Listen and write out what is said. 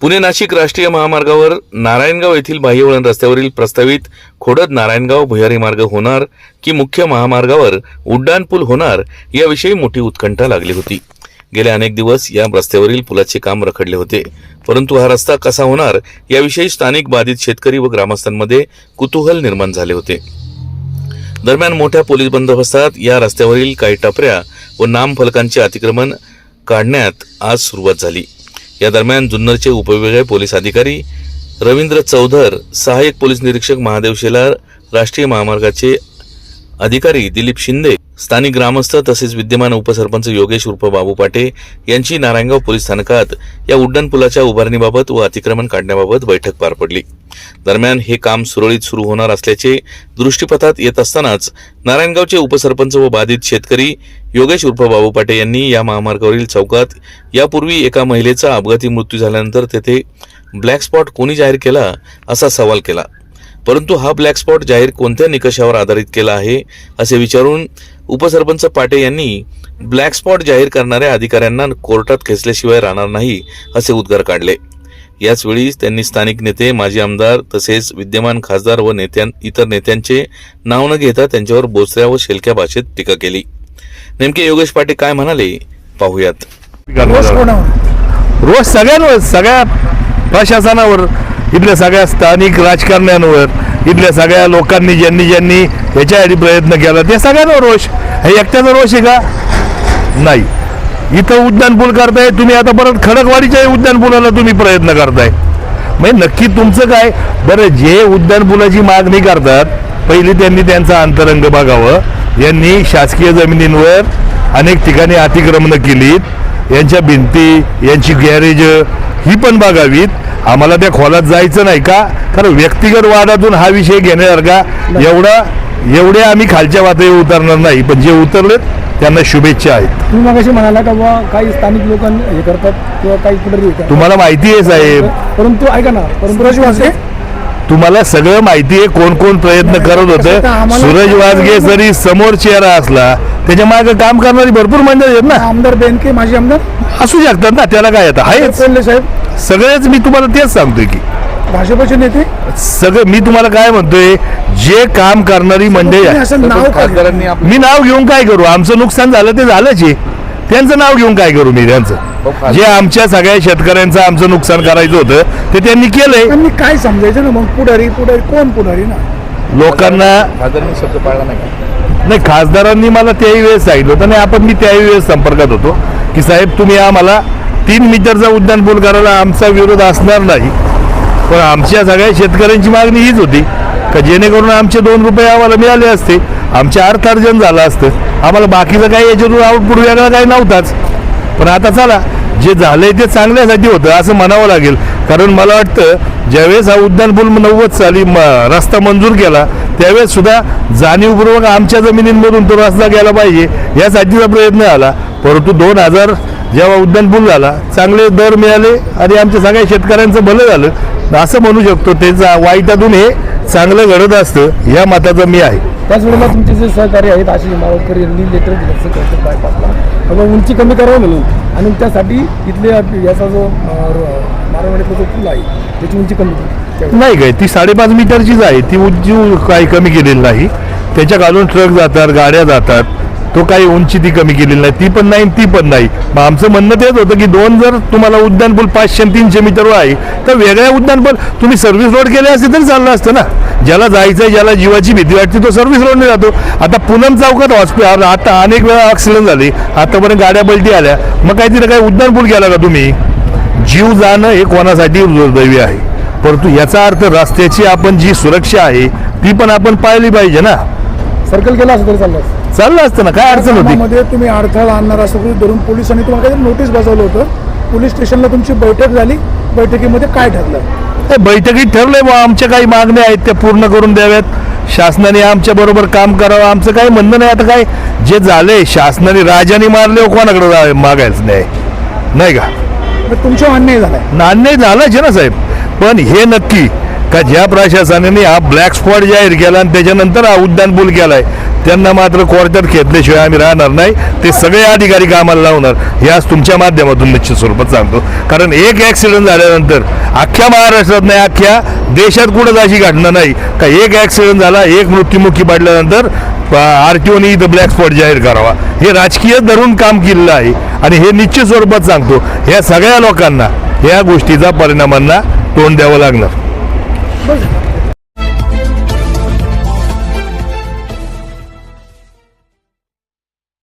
पुणे नाशिक राष्ट्रीय महामार्गावर नारायणगाव येथील बाह्यवळण रस्त्यावरील प्रस्तावित खोडद नारायणगाव भुयारी मार्ग होणार की मुख्य महामार्गावर उड्डाणपूल होणार याविषयी मोठी उत्कंठा लागली होती. गेले अनेक दिवस या रस्त्यावरील पुलाचे काम रखडले होते. परंतु हा रस्ता कसा होणार याविषयी स्थानिक बाधित शेतकरी व ग्रामस्थांमध्ये कुतूहल निर्माण झाले होते. दरम्यान मोठ्या पोलीस बंदोबस्तात या रस्त्यावरील काही टपऱ्या व नामफलकांचे अतिक्रमण काढण्यात आज सुरुवात झाली. या दरम्यान जुन्नरचे उपविभागीय पोलीस अधिकारी रवींद्र चौधर सहाय्यक पोलीस निरीक्षक महादेव शेलार राष्ट्रीय महामार्गाचे अधिकारी दिलीप शिंदे स्थानिक ग्रामस्थ तसेच विद्यमान उपसरपंच योगेश उर्फ बाबू पाटे यांची नारायणगाव पोलीस स्थानकात या उड्डाणपुलाच्या उभारणीबाबत व अतिक्रमण काढण्याबाबत बैठक पार पडली. दरम्यान हे काम सुरळीत सुरू होणार असल्याचे दृष्टीपथात येत असतानाच नारायणगावचे उपसरपंच व बाधित शेतकरी योगेश उर्फ बाबू पाटे यांनी या महामार्गावरील चौकात यापूर्वी एका महिलेचा अपघाती मृत्यू झाल्यानंतर तेथे ब्लॅक स्पॉट कोणी जाहीर केला असा सवाल केला. परंतु हा ब्लॅक स्पॉट जाहीर कोणत्या निकषावर आधारित केला आहे असे विचारून उपसरपंच पाटे यांनी ब्लॅक स्पॉट जाहीर करणाऱ्या अधिकाऱ्यांना कोर्टात खेचल्याशिवाय राहणार नाही असे उद्गार काढले. याचवेळी त्यांनी स्थानिक नेते माजी आमदार तसेच विद्यमान खासदार व नेत्यां इतर नेत्यांचे नाव न घेता त्यांच्यावर बोचऱ्या व शेलक्या भाषेत टीका केली. नेमके योगेश पाटे काय म्हणाले पाहुयात. रोज सगळ्यांवर सगळ्या प्रशासनावर इथल्या सगळ्या स्थानिक राजकारण्यांवर इथल्या सगळ्या लोकांनी ज्यांनी ज्यांनी याच्यासाठी प्रयत्न केला ते सगळ्यांवर रोष. हे एकट्याचा रोष आहे का? नाही. इथं उड्डाणपूल करताय तुम्ही आता परत खडकवाडीच्या उड्डाणपुलाला तुम्ही प्रयत्न करताय. म्हणजे नक्की तुमचं काय? बरं जे उड्डाणपुलाची मागणी करतात पहिली त्यांनी त्यांचा अंतरंग बघावं. यांनी शासकीय जमिनींवर अनेक ठिकाणी अतिक्रमणं केलीत. यांच्या भिंती यांची गॅरेज ही पण बघावीत. आम्हाला त्या खोलात जायचं नाही का? कारण व्यक्तिगत वादातून हा विषय घेण्यासारखा एवढा एवढे आम्ही खालच्या पातळीवर उतरणार नाही. पण जे उतरलेत त्यांना शुभेच्छा आहेत. तुम्ही मगाशी म्हणाला का बुवा काही स्थानिक लोक हे करतात किंवा काही कुठे. तुम्हाला माहिती आहे साहेब. परंतु ऐका ना परंतु वाजगे तुम्हाला सगळं माहिती आहे कोण कोण प्रयत्न करत होतं. सूरज वाजगे जरी समोर चेहरा असला त्याच्यामागे काम करणारी भरपूर मंडळी आहेत ना? आमदार बेनके माजी आमदार. असू शकतात ना त्याला काय आता? आहेच. कोल्हे साहेब. सगळेच मी तुम्हाला तेच सांगतोय की भाजपचे नेते? सगळं मी तुम्हाला काय म्हणतोय जे काम करणारी मंडळी तुम्ही आहे असं नाव का घेता? मी नाव घेऊन काय करू? आमचं नुकसान झालं ते झालंच आहे. त्यांचं नाव घेऊन काय करू मी त्यांचं? जे आमच्या सगळ्या शेतकऱ्यांचं आमचं नुकसान करायचं होतं ते त्यांनी केलंय. त्यांनी काय समजायचं ना? मग पुढारी पुढारी कोण पुढारी ना? लोकांना शब्द पाळला नाही का? नाही खासदारांनी मला त्याही वेळेस सांगितलं होतं नाही आपण मी त्याही वेळेस संपर्कात होतो की साहेब तुम्ही आम्हाला तीन मीटरचा उड्डाणपूल करायला आमचा विरोध असणार नाही. पण आमच्या सगळ्या शेतकऱ्यांची मागणी हीच होती का जेणेकरून आमचे दोन रुपये आम्हाला मिळाले असते आमचे अर्थार्जन झालं असतं. आम्हाला बाकीचं काही याच्यातून आउटपुट वेगळा काही नव्हताच. पण आता चला जे झालंय ते चांगल्यासाठी होतं असं म्हणावं लागेल. कारण मला वाटतं ज्यावेळेस हा उड्डाणपूल नव्वद साली म रस्ता मंजूर केला त्यावेळेस सुद्धा जाणीवपूर्वक आमच्या जमिनींमधून तो रस्ता गेला पाहिजे यासाठीचा प्रयत्न झाला. परंतु दोन हजार जेव्हा उड्डाणपूल झाला चांगले दर मिळाले आणि आमच्या सगळ्या शेतकऱ्यांचं भलं झालं. असं म्हणू शकतो त्याचा वाईटातून हे चांगलं घडत असतं या मताचं मी आहे. त्याचबरोबर तुमचे जे सहकारी आहेत आशिष मावळकर यांनी लेटर दिल्याचं कळतं बायपासला बाबा उंची कमी करावं म्हणून. आणि त्यासाठी इथले याचा जो मारवाडीतला जो पूल आहे. त्याची उंची कमी केली नाही काय ती साडेपाच मीटरचीच आहे. ती उंची काही कमी केलेली नाही. त्याच्या घालून ट्रक जातात गाड्या जातात. तो काही उंची ती कमी केलेली नाही. ती पण नाही ती पण नाही. मग आमचं म्हणणं तेच होतं की दोन जर तुम्हाला उद्यानपूल पाचशे आणि तीनशे मीटरवर आहे तर वेगळ्या उद्यानपूल तुम्ही सर्व्हिस रोड केले असते तरी चाललं असतं ना. ज्याला जायचं आहे ज्याला जीवाची भीती वाटते तो सर्व्हिस रोडने जातो. आता पूनम चौकात हॉस्पिटल आता अनेक वेळा ॲक्सिडेंट झाले. आतापर्यंत गाड्या बलटी आल्या. मग काय तिथे काय उड्डाणपूल केला का तुम्ही? जीव जाणं हे कोणासाठी दुर्दैवी आहे? परंतु याचा अर्थ रस्त्याची आपण जी सुरक्षा आहे ती पण आपण पाळली पाहिजे ना? सर्कल केला असं तरी चाललं असतं. चाललं असतं ना? काय अडचण होती? कामामध्ये तुम्ही अडथळा आणणार असं गृहीत धरून पोलिसांनी तुम्हाला काहीतरी नोटीस बजावलं होतं. पोलीस स्टेशनला तुमची बैठक झाली. बैठकीमध्ये काय ठरलं? हे बैठकीत ठरलंय बा आमच्या काही मागण्या आहेत त्या पूर्ण करून द्याव्यात. शासनाने आमच्या बरोबर काम करावं. आमचं काही म्हणणं नाही. आता काय? जे झालंय शासनाने राजाने मारले हो कोणाकडे मागायचं नाही. नाही का? तुमच्या अन्याय झाला अन्याय झालाच आहे ना साहेब. पण हे नक्की का ज्या प्रशासनाने हा ब्लॅक स्पॉट जाहीर केला आणि त्याच्यानंतर हा उड्डाणपूल केलाय त्यांना मात्र कोर्टात घेतल्याशिवाय आम्ही राहणार नाही. ते सगळे अधिकारी कामाला लावणार. हे आज तुमच्या माध्यमातून निश्चित स्वरूपात सांगतो. कारण एक ॲक्सिडेंट झाल्यानंतर अख्ख्या महाराष्ट्रात नाही अख्ख्या देशात कुठंच अशी घटना नाही. का एक ॲक्सिडेंट झाला एक मृत्युमुखी पडल्यानंतर आर टी ओने इथं ब्लॅक स्पॉट जाहीर करावा. हे राजकीय धरून काम केलेलं आहे आणि हे निश्चित स्वरूपात सांगतो ह्या सगळ्या लोकांना या गोष्टीचा परिणामांना तोंड द्यावं लागणार.